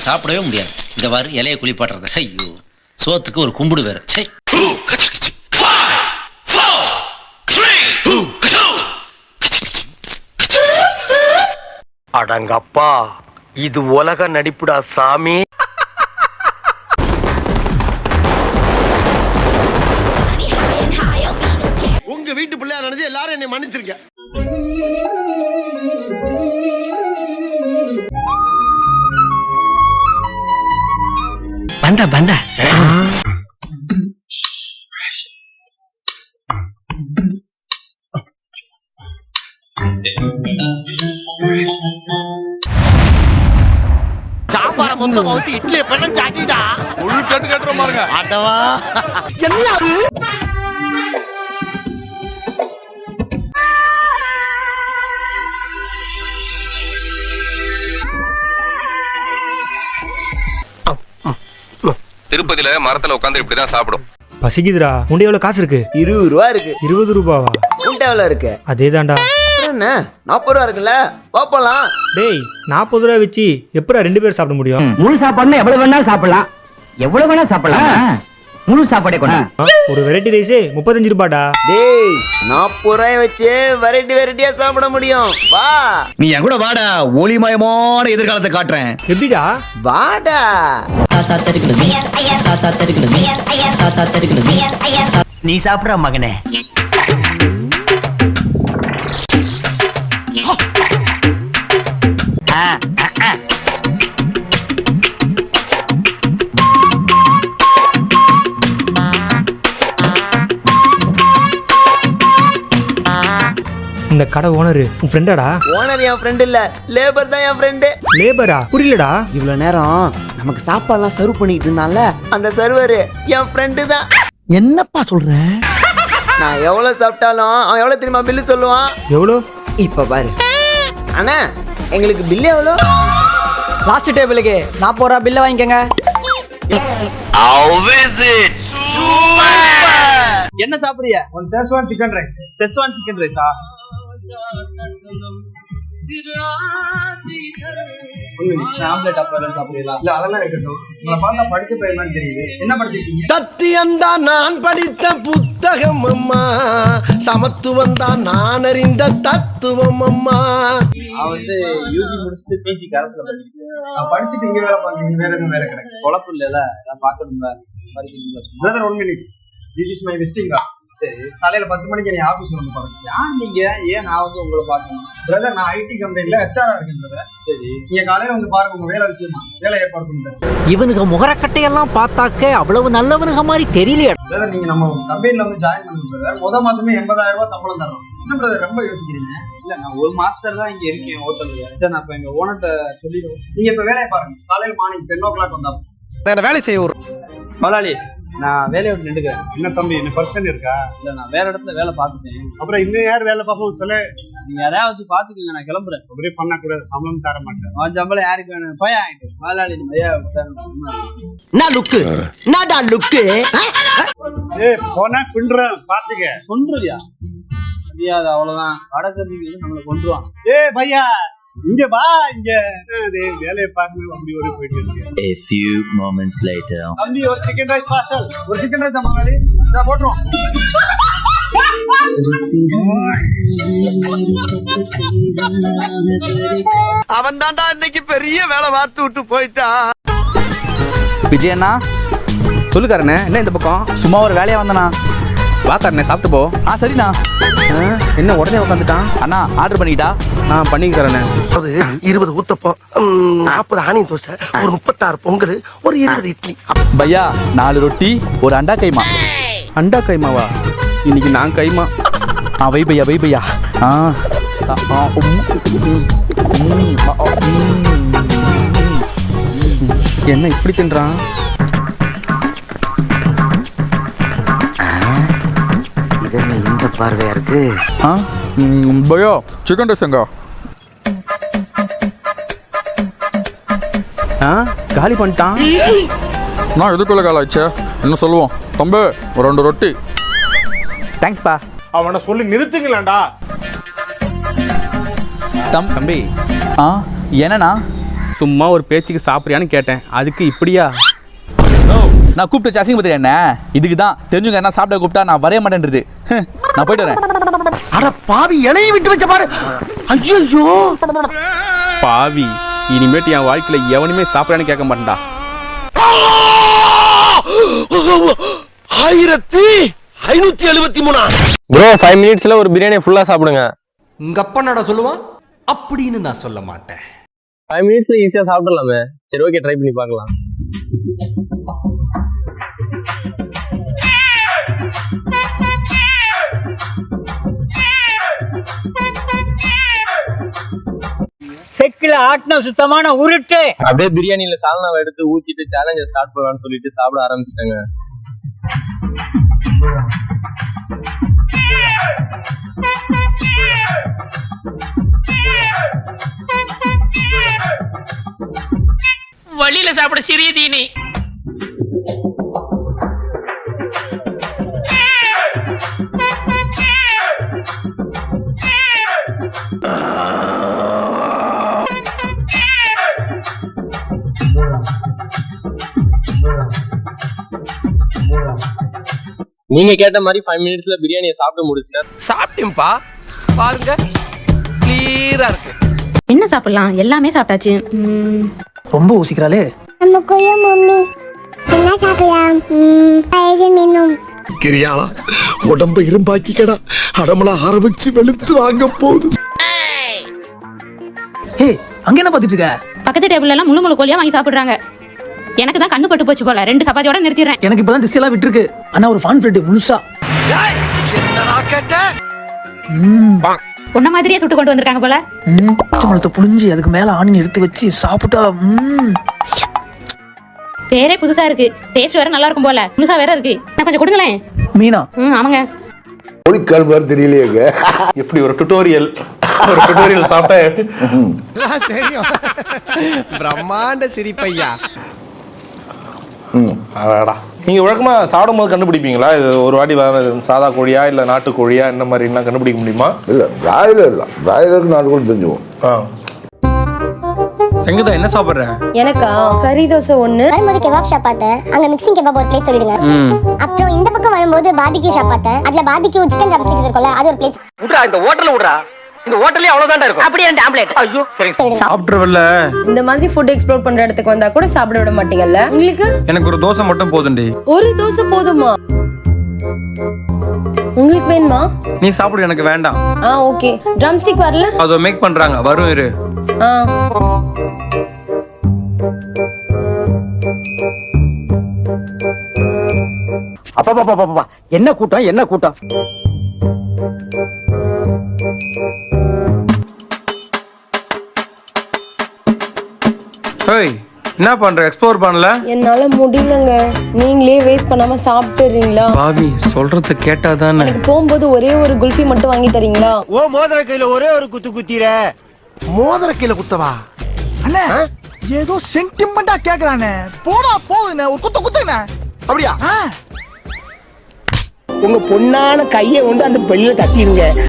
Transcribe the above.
வீட்டில் சாப்பிடவே முடியாது. இந்த வாரு இலையை குளிப்பாட்டுறது. ஐயோ சோத்துக்கு ஒரு கும்பிடு வேற. சை அடங்கப்பா இது உலக நடிப்புடா சாமி. உங்க வீட்டு பிள்ளையா நினைச்சு எல்லாரும் என்னை மன்னிச்சிருங்க. பண்ட பண்ட சாம்பார மொத்தம் ஊத்தி இட்லியை பண்ண சாட்டிட்டா? உள் கட்டு கட்டுற பாருங்க. ஆட்டவா திருப்பதியில மரத்துல உட்காந்து இப்படிதான் சாப்பிடும். பசிக்குதுடா. உண்ட எவ்வளவு காசு இருக்கு? இருபது ரூபா இருக்கு. இருபது ரூபாவா? உன்ட்ட எவ்வளோ இருக்கு? அதேதான்டா. அப்புறம் என்ன? நாற்பது ரூபா இருக்குல்ல? பாப்பலாம் டேய் நாற்பது ரூபா வச்சு எப்படா ரெண்டு பேர் சாப்பிட முடியும்? முழு சாப்பாடுனா எவ்வளவு வேணாலும் சாப்பிடலாம். எவ்வளவு வேணா சாப்பிடலாம். முழு சாப்பாடே கொண்டா ஒரு வெரைட்டி ரைஸே முப்பத்தஞ்சு ரூபாடா. டேய் நாற்பது ரூபாய் வச்சு வெரைட்டி வெரைட்டியா சாப்பிட முடியும். வா. நீ என் கூட வாடா. ஒளிமயமான எதிர்காலத்தை காட்டுறேன். எப்படிடா? வாடா. நீ சாப்பிடுற மகனே. இந்த கடை ஓனரு உன் ஃப்ரெண்டாடா ஓனர் என் ஃப்ரெண்ட் இல்ல. லேபர் தான் என் ஃப்ரெண்டு லேபரா புரியலடா. இவ்வளோ நேரம் நமக்கு சாப்பாடுலாம் சர்வ் பண்ணிட்டு இருந்தான்ல? அந்த சர்வர் என் ஃப்ரெண்டு தான். என்னப்பா சொல்ற? நான் எவ்வளோ சாப்பிட்டாலும் அவன் எவ்வளோ தெரியுமா பில்லு சொல்லுவான்? எவ்வளோ? இப்போ பாரு. அண்ணா எங்களுக்கு பில்லு எவ்வளோ? லாஸ்ட் டேபிளுக்கு நாற்பது ரூபா பில்ல வாங்கிக்கோங்க. என்ன சாப்பிடுறிய? One schezwan chicken rice schezwan chicken ரைஸா ஆம்லெட் அப்ப சாப்பிடுறீங்களா? இல்ல அதெல்லாம் இருக்கட்டும். உங்களை பார்த்தா படிச்ச பையன் மாதிரி தெரியுது. என்ன படிச்சிருக்கீங்க? சத்தியம்தான் நான் படித்த புத்தகம் அம்மா. சமத்துவம் தான் நான் அறிந்த தத்துவம் அம்மா. நான் வந்து யூஜி முடிச்சுட்டு பிஜி கரஸ்ல நான் படிச்சுட்டு இங்க வேலை பார்க்கறீங்க வேற எதுவும் வேலை கிடைக்கும் குழப்பம் இல்லைல்ல? நான் பார்க்கணும்ல? Brother one minute this is my visiting சரி காலையில பத்து மணிக்கு நீ ஆபீஸ் வந்து பாருங்க. யார் நீங்க? ஏன் நான் வந்து உங்களை பார்க்கணும்? பிரதர் நான் ஐடி கம்பெனில ஹெச்ஆரா இருக்கேன் பிரதர் சரி நீங்க காலையில வந்து பாருங்க உங்க வேலை விஷயமா? வேலை ஏற்பாடு பண்ணிட்டேன் இவனுங்க முகரக்கட்டையெல்லாம் பார்த்தாக்க அவ்வளவு நல்லவனுங்க மாதிரி தெரியலையே. பிரதர் நீங்க நம்ம கம்பெனில வந்து ஜாயின் பண்ணுங்க பிரதர் முத மாசமே எண்பதாயிரம் ரூபாய் சம்பளம் தரோம் என்ன பிரதர் ரொம்ப யோசிக்கிறீங்க? இல்ல நான் ஒரு மாஸ்டர் தான் இங்க இருக்கேன் ஹோட்டல்ல சரி நான் இப்ப எங்க ஓனர்ட்ட சொல்லிடுவோம் நீங்க இப்ப வேலையை பாருங்க. காலையில மார்னிங் டென் ஓ கிளாக் வந்தா வேலை செய்ய ஒரு முதலாளி நான் வேலையை விட்டு நின்றுக்கிறேன். என்ன தம்பி என்ன பர்சன் இருக்கா? இல்ல நான் வேற இடத்துல வேலை பார்த்துட்டேன். அப்புறம் இன்னும் யார் வேலை பார்ப்போம் சொல்ல நீங்க யாரையாவது வச்சு பாத்துக்கங்க நான் கிளம்புறேன். அப்படியே பண்ணக்கூடாது சம்பளம் தர மாட்டேன். அவன் சம்பளம் யாருக்கு வேணும்? போய் ஆகிட்டு முதலாளி மரியாதை என்ன லுக்கு என்னடா லுக்கு ஏ போனா பின்றேன் பாத்துக்க கொன்றுவியா முடியாது அவ்வளவுதான். வந்து நம்மளை கொன்றுவான். ஏ பையா இங்க வா இங்க. வேலையை பார்க்கணும் அப்படி ஒரு போயிட்டு இருக்கு. A few moments later. தம்பி ஒரு சிக்கன் ரைஸ் பார்சல் ஒரு சிக்கன் ரைஸ் முதலாளி இதை போட்டுருவோம் அவன் தான்டா இன்னைக்கு பெரிய வேலை பார்த்து விட்டு போயிட்டான் விஜயண்ணா சொல்லுக்காரண்ணே என்ன இந்த பக்கம்? சும்மா ஒரு வேலையா வந்தனா? வாக்காரண்ணே சாப்பிட்டு போ. ஆ சரிண்ணா. ஆ, என்ன உடனே உட்காந்துட்டான் அண்ணா ஆர்டர் பண்ணிக்கிட்டா நான் பண்ணிக்கிறேண்ணே அது இருபது ஊத்தப்பம் நாற்பது ஆனியன் தோசை ஒரு முப்பத்தாறு பொங்கல் ஒரு இருபது இட்லி. பையா நாலு ரொட்டி ஒரு அண்டா கைமா. அண்டா கைமாவா? இன்னைக்கு நான் கைமா. ஆ வை பையா வை பையா. ஆ. என்ன இப்படி தின்றான்? பார்வையா இருக்கு ஆ பையா சிக்கன் ரைஸ் எங்க? ஆ? காலி பண்ணிட்டான். நான் எதுக்குள்ள கால ஆச்சு? என்ன சொல்லுவோம்? தம்பி ஒரு ரெண்டு ரொட்டி. தேங்க்ஸ்ப்பா அவனை சொல்லி நிறுத்துங்களேன்டா. தம் தம்பி. ஆ? என்னண்ணா? சும்மா ஒரு பேச்சுக்கு சாப்பிட்றியான்னு கேட்டேன். அதுக்கு இப்படியா? நான் கூப்பிட்டு வச்சு அசிங்க என்ன? இதுக்கு தான் தெரிஞ்சுங்க என்ன சாப்பிட கூப்பிட்டா நான் வரைய மாட்டேன்றது. நான் போயிட்டு வரேன். அட பாவி இலையை விட்டு வச்ச பாரு. ஐயோ பாவி இனிமேட்டு என் வாழ்க்கையில எவனுமே சாப்பிட்றான்னு கேட்க மாட்டேன்டா. ஆயிரத்தி ஐநூத்தி எழுபத்தி மூணா. ப்ரோ ஃபைவ் மினிட்ஸ்ல ஒரு பிரியாணி ஃபுல்லா சாப்பிடுங்க. உங்க அப்பா என்னடா சொல்லுவான் அப்படின்னு நான் சொல்ல மாட்டேன். ஃபைவ் மினிட்ஸ்ல ஈஸியா சாப்பிடலாமே. சரி ஓகே ட்ரை பண்ணி பார்க்கலாம். செக்கில ஆட்டின சுத்தமான உருட்டு. அப்படியே பிரியாணில சால்னாவை எடுத்து ஊத்திட்டு சேலஞ்ச ஸ்டார்ட் பண்ணலாம்னு சொல்லிட்டு சாப்பிட ஆரம்பிச்சிட்டாங்க. வழியில சாப்பிட சிறிய தீனி. நீங்க கேட்ட மாதிரி ஃபைவ் மினிட்ஸ்ல பிரியாணியை சாப்பிட்டு முடிச்சிட்டேன். சாப்பிட்டேன்ப்பா. பாருங்க கிளியரா இருக்கு. என்ன சாப்பிடலாம்? எல்லாமே சாப்பிட்டாச்சு. ரொம்ப ஊசிக்கிறாளே. நம்ம கொய்யா மம்மி. என்ன சாப்பிடலாம்? மீனும். கிரியாளா உடம்ப இரும்பாக்கிக்கடா. அடமலா ஆரம்பிச்சு வெளுத்து வாங்க போகுது. ஏய் அங்க என்ன பாத்துட்டு இருக்க? பக்கத்து டேபிள்ல எல்லாம் முழு முழு கோழியா வாங்கி சாப்பிடுறாங்க. எனக்கு தான் கண்ணு பட்டு போச்சு போல. ரெண்டு சப்பாத்தியோட நிறுத்திடுறேன். எனக்கு இப்பதான் திசை எல்லாம் விட்டுருக்கு. ஆனா ஒரு ஃபான் பிரெட் முழுசா உன்ன மாதிரியே சுட்டு கொண்டு வந்திருக்காங்க போல. ம், பச்சை புளிஞ்சு அதுக்கு மேல ஆனியன் எடுத்து வச்சு சாப்பிட்டா ம். பேரே புதுசா இருக்கு. டேஸ்ட் வேற நல்லா இருக்கும் போல. முழுசா வேற இருக்கு. நான் கொஞ்சம் கொடுங்களேன். மீனா. ம் ஆமாங்க. ஒளிக்கால் மாதிரி தெரியலையேங்க எப்படி ஒரு டுட்டோரியல் ஒரு டுட்டோரியல் சாப்பிட்டா தெரியும். பிரம்மாண்ட சிரிப்பையா. அடடா. நீங்க வழக்கமா சாப்பிடும் போது கண்டுபிடிப்பீங்களா? இது ஒரு வாட்டி வேற சாதா கோழியா இல்ல நாட்டு கோழியா என்ன மாதிரிலாம் கண்டுபிடிக்க முடியுமா? இல்ல பிராய்லர் இல்ல. பிராய்லருக்கு நாலு கூட தெரிஞ்சுவோம் செங்கதா என்ன சாப்பிடுற? எனக்கா? கறி தோசை ஒண்ணு. வரும்போது கெபாப் ஷாப் பார்த்தேன் அங்க மிக்சிங் கெபாப் ஒரு பிளேட் சொல்லிடுங்க. அப்புறம் இந்த பக்கம் வரும்போது பார்பிக்யூ ஷாப் பார்த்தேன் அதுல பார்பிக்யூ சிக்கன் ரப் ஸ்டிக்ஸ் இருக்கும்ல அது ஒரு பிளேட் விட்றா இந்த ஹோட்டல்ல விட்றா. இந்த ஹோட்டல்லே அவ்வளவுதான் இருக்கும். அப்படியே ரெண்டு ஆம்லேட். ஐயோ சரி. சாப்பிட்றவில்ல. இந்த மாதிரி ஃபுட் எக்ஸ்ப்ளோர் பண்ற இடத்துக்கு வந்தா கூட சாப்பிட விட மாட்டீங்கல்ல? உங்களுக்கு? எனக்கு ஒரு தோசை மட்டும் போதுண்டி ஒரு தோசை போதுமா? உங்களுக்கு வேணுமா? நீ சாப்பிடு எனக்கு வேண்டாம். ஆ ஓகே. ட்ரம் ஸ்டிக் வரல? அதை மேக் பண்றாங்க. வரும் இரு. ஆ. அப்பா. என்ன கூட்டம் என்ன கூட்டம்? ஹேய் என்ன பண்ற? எக்ஸ்ப்ளோர் பண்ணல? என்னால முடியலங்க. நீங்களே வேஸ்ட் பண்ணாம சாப்பிட்டுறீங்களா? பாவி சொல்றது கேட்டாதானே? எனக்கு போகும்போது ஒரே ஒரு குல்ஃபி மட்டும் வாங்கி தரீங்களா? ஓ மோதிர கையில ஒரே ஒரு குத்து குத்திர. மோதிர கையில குத்தவா? அண்ணா ஏதோ சென்டிமெண்டா கேக்குறானே. போடா போகுதுண்ணே ஒரு குத்த குத்துண்ணே. அப்படியா? உங்க பொண்ணான கையை கொண்டு அந்த பெல்ல தட்டிடுங்க